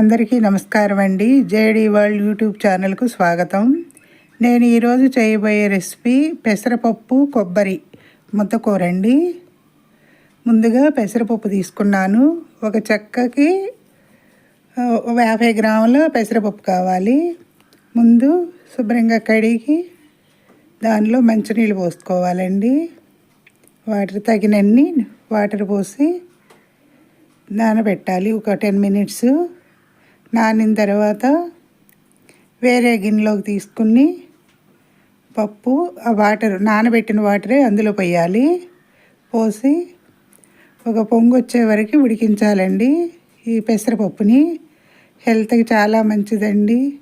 అందరికీ నమస్కారం అండి. జేడీ వరల్డ్ యూట్యూబ్ ఛానల్కు స్వాగతం. నేను ఈరోజు చేయబోయే రెసిపీ పెసరపప్పు కొబ్బరి ముద్దకూర అండి ముందుగా పెసరపప్పు తీసుకున్నాను. ఒక చెక్కకి యాభై గ్రాముల పెసరపప్పు కావాలి. ముందు శుభ్రంగా కడిగి దానిలో మంచినీళ్ళు పోసుకోవాలండి. వాటర్ తగినన్ని వాటర్ పోసి నానబెట్టాలి. ఒక టెన్ మినిట్స్ నానిన తర్వాత వేరే గిన్నెలోకి తీసుకుని పప్పు ఆ వాటర్ నానబెట్టిన వాటరే అందులో పోయాలి. పోసి ఒక పొంగు వచ్చే వరకు ఉడికించాలండి ఈ పెసరపప్పుని. హెల్త్కి చాలా మంచిదండి.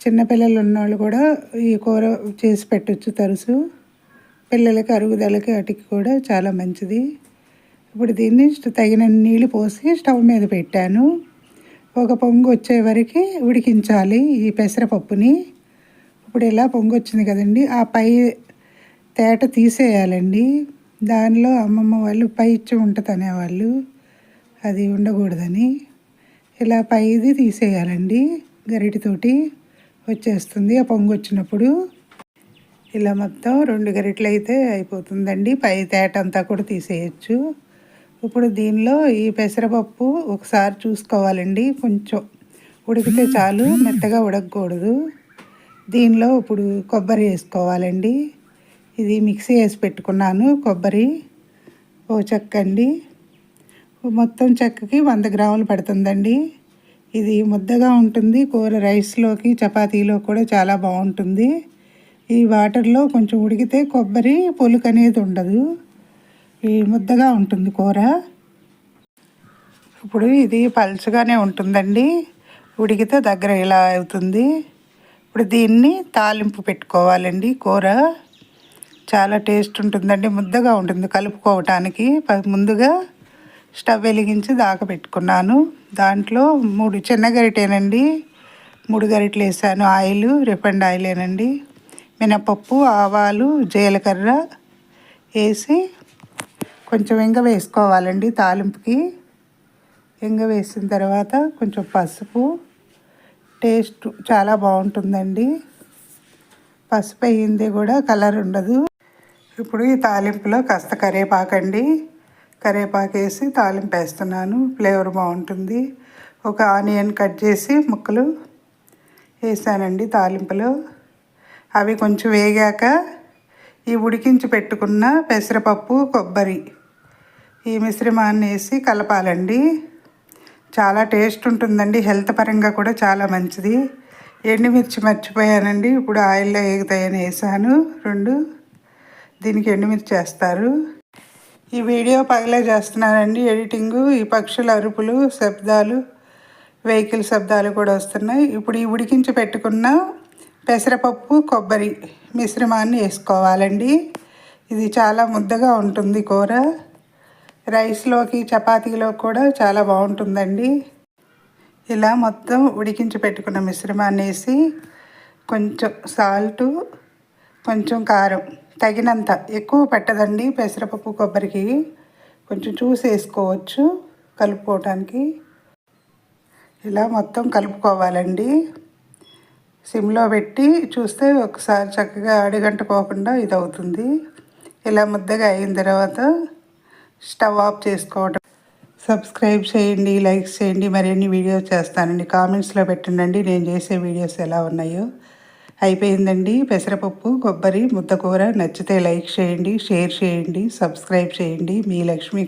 చిన్నపిల్లలు ఉన్నవాళ్ళు కూడా ఈ కూర చేసి పెట్టచ్చు తరుసు. పిల్లలకి అరుగుదలకి వాటికి కూడా చాలా మంచిది. ఇప్పుడు దీన్ని తగిన నీళ్ళు పోసి స్టవ్ మీద పెట్టాను. ఒక పొంగు వచ్చే వరకు ఉడికించాలి ఈ పెసరపప్పుని. ఇప్పుడు ఇలా పొంగు వచ్చింది కదండి ఆ పై తేట తీసేయాలండి. దానిలో అమ్మమ్మ వాళ్ళు పై ఇచ్చి ఉంటుంది అనేవాళ్ళు అది ఉండకూడదని. ఇలా పైది తీసేయాలండి గరిటితోటి వచ్చేస్తుంది ఆ పొంగు వచ్చినప్పుడు. ఇలా మొత్తం రెండు గరిటలు అయితే అయిపోతుందండి పై తేట అంతా కూడా తీసేయచ్చు. ఇప్పుడు దీనిలో ఈ పెసరపప్పు ఒకసారి చూసుకోవాలండి. కొంచెం ఉడికితే చాలు మెత్తగా ఉడకకూడదు. దీనిలో ఇప్పుడు కొబ్బరి వేసుకోవాలండి. ఇది మిక్సీ వేసి పెట్టుకున్నాను కొబ్బరి ఓ చెక్క అండి. మొత్తం చెక్కకి వంద గ్రాములు పడుతుందండి. ఇది ముద్దగా ఉంటుంది కూర రైస్లోకి చపాతీలో కూడా చాలా బాగుంటుంది. ఈ వాటర్లో కొంచెం ఉడికితే కొబ్బరి పొలుకు అనేది ఉండదు. ముద్దగా ఉంటుంది కూర. ఇప్పుడు ఇది పలుచగానే ఉంటుందండి. ఉడికితే దగ్గర ఇలా అవుతుంది. ఇప్పుడు దీన్ని తాలింపు పెట్టుకోవాలండి కూర. చాలా టేస్ట్ ఉంటుందండి ముద్దగా ఉంటుంది కలుపుకోవటానికి. ముందుగా స్టవ్ వెలిగించి దాకా పెట్టుకున్నాను. దాంట్లో మూడు చిన్న గరిటేనండి. మూడు గరిటలు వేసాను ఆయిల్ రిఫండ్ ఆయిలేనండి. మినపప్పు ఆవాలు జీలకర్ర వేసి కొంచెం ఇంగ వేసుకోవాలండి తాలింపుకి. ఇంగ వేసిన తర్వాత కొంచెం పసుపు. టేస్ట్ చాలా బాగుంటుందండి. పసుపు అయ్యింది కూడా కలర్ ఉండదు. ఇప్పుడు ఈ తాలింపులో కాస్త కరివేపాకండి కరేపాకు వేసి తాలింపు వేస్తున్నాను. ఫ్లేవర్ బాగుంటుంది. ఒక ఆనియన్ కట్ చేసి ముక్కలు వేసానండి తాలింపులో. అవి కొంచెం వేగాక ఈ ఉడికించి పెట్టుకున్న పెసరపప్పు కొబ్బరి ఈ మిశ్రమాన్ని వేసి కలపాలండి. చాలా టేస్ట్ ఉంటుందండి. హెల్త్ పరంగా కూడా చాలా మంచిది. ఎండుమిర్చి మర్చిపోయానండి. ఇప్పుడు ఆయిల్లో ఎగుతాయని వేసాను. రెండు. దీనికి ఎండుమిర్చి వేస్తారు. ఈ వీడియో పగలే చేస్తున్నానండి. ఎడిటింగు ఈ పక్షుల అరుపులు శబ్దాలు వెహికల్ శబ్దాలు కూడా వస్తున్నాయి. ఇప్పుడు ఈ ఉడికించి పెట్టుకున్న పెసరపప్పు కొబ్బరి మిశ్రమాన్ని వేసుకోవాలండి. ఇది చాలా ముద్దగా ఉంటుంది కూర. రైస్లోకి చపాతీలో కూడా చాలా బాగుంటుందండి. ఇలా మొత్తం ఉడికించి పెట్టుకున్న మిశ్రమాన్ని వేసి కొంచెం సాల్టు కొంచెం కారం తగినంత ఎక్కువ పెట్టదండి పెసరపప్పు కొబ్బరికి. కొంచెం చూసి వేసుకోవచ్చు కలుపుకోవటానికి. ఇలా మొత్తం కలుపుకోవాలండి. సిమ్లో పెట్టి చూస్తే ఒకసారి చక్కగా అడిగంటుకోకుండా ఇది అవుతుంది ఇలా ముద్దగా అయిన తర్వాత స్టవ్ ఆఫ్ చేసుకోవటం. సబ్స్క్రైబ్ చేయండి లైక్స్ చేయండి మరిన్ని వీడియోస్ చేస్తానండి. కామెంట్స్లో పెట్టండి నేను చేసే వీడియోస్ ఎలా ఉన్నాయో. అయిపోయిందండి పెసరపప్పు కొబ్బరి ముద్దకూర. నచ్చితే లైక్ చేయండి షేర్ చేయండి సబ్స్క్రైబ్ చేయండి. మీ లక్ష్మీ